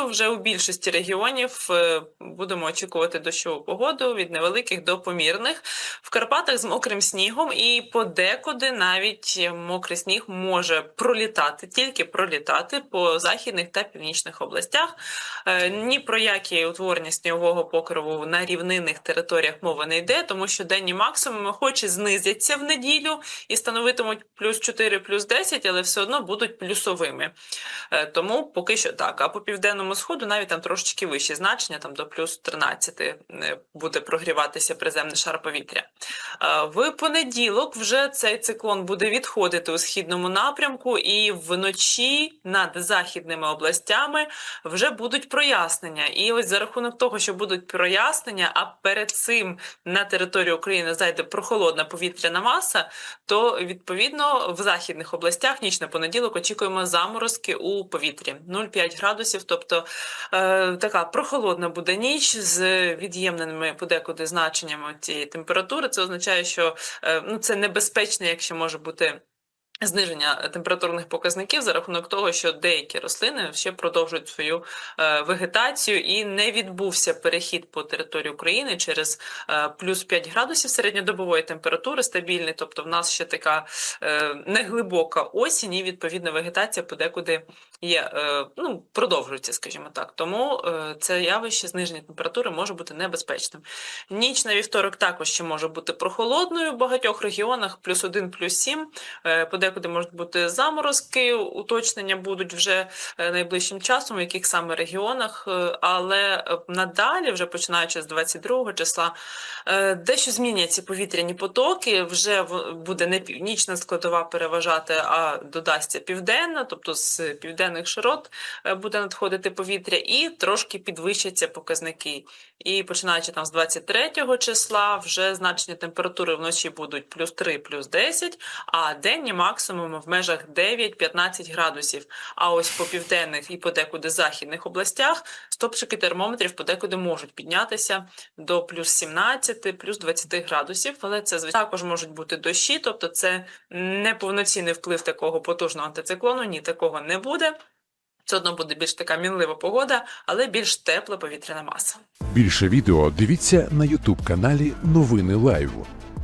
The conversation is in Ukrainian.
неділю вже у більшості регіонів е, будемо очікувати дощову погоду від невеликих до помірних. В Карпатах з мокрим снігом і подекуди навіть мокрий сніг може пролітати, тільки пролітати по західних та північних областях. Е, Ні про які утворення снігового покриву на рівнинних територіях мова не йде, тому що денні максимуми хоч і знизяться в неділю і становитимуть плюс 4, плюс 10, але все одно будуть плюсовими. Е, Тому поки що так. А по південному сходу навіть там трошечки вищі значення, там до плюс 13 е, буде прогріватися приземний шар повітря. Е, В понеділок вже цей циклон буде відходити у східному напрямку, і вночі над західними областями вже будуть прояснення. І ось за рахунок того, що будуть прояснення, а перед цим на територію України зайде прохолодна повітряна маса, то відповідно в західних областях ніч на понеділок очікуємо заморозки у повітрі 0,5 градусів. Тобто е, така прохолодна буде ніч з від'ємними подекуди значеннями цієї температури. Це означає, що е, ну це небезпечно, якщо може бути. Зниження температурних показників за рахунок того, що деякі рослини ще продовжують свою е, вегетацію, і не відбувся перехід по території України через е, плюс 5 градусів середньодобової температури стабільний. Тобто, в нас ще така е, неглибока осінь, і відповідно вегетація подекуди є, ну продовжується, скажімо так. Тому це явище зниження температури може бути небезпечним. Ніч на вівторок також ще може бути прохолодною в багатьох регіонах, плюс 1, плюс 7. Е, Подекуди можуть бути заморозки, уточнення будуть вже е, найближчим часом, в яких саме регіонах, е, але е, надалі, вже починаючи з 22 числа, дещо зміняться повітряні потоки. Вже буде не північна складова переважати, а додасться південна, тобто з південних широт буде надходити повітря, і трошки підвищаться показники. І починаючи там з 23 числа, вже значення температури вночі будуть плюс 3, плюс 10, а денні максимуми в межах 9-15 градусів. А ось по південних і подекуди західних областях стопчики термометрів подекуди можуть піднятися до плюс 17, плюс 20 градусів. Але це звичайно також можуть бути дощі, тобто це не повноцінний вплив такого потужного антициклону. Ні, такого не буде. Все одно буде більш така мінлива погода, але більш тепла повітряна маса. Більше відео дивіться на Ютуб каналі Новини Лайв.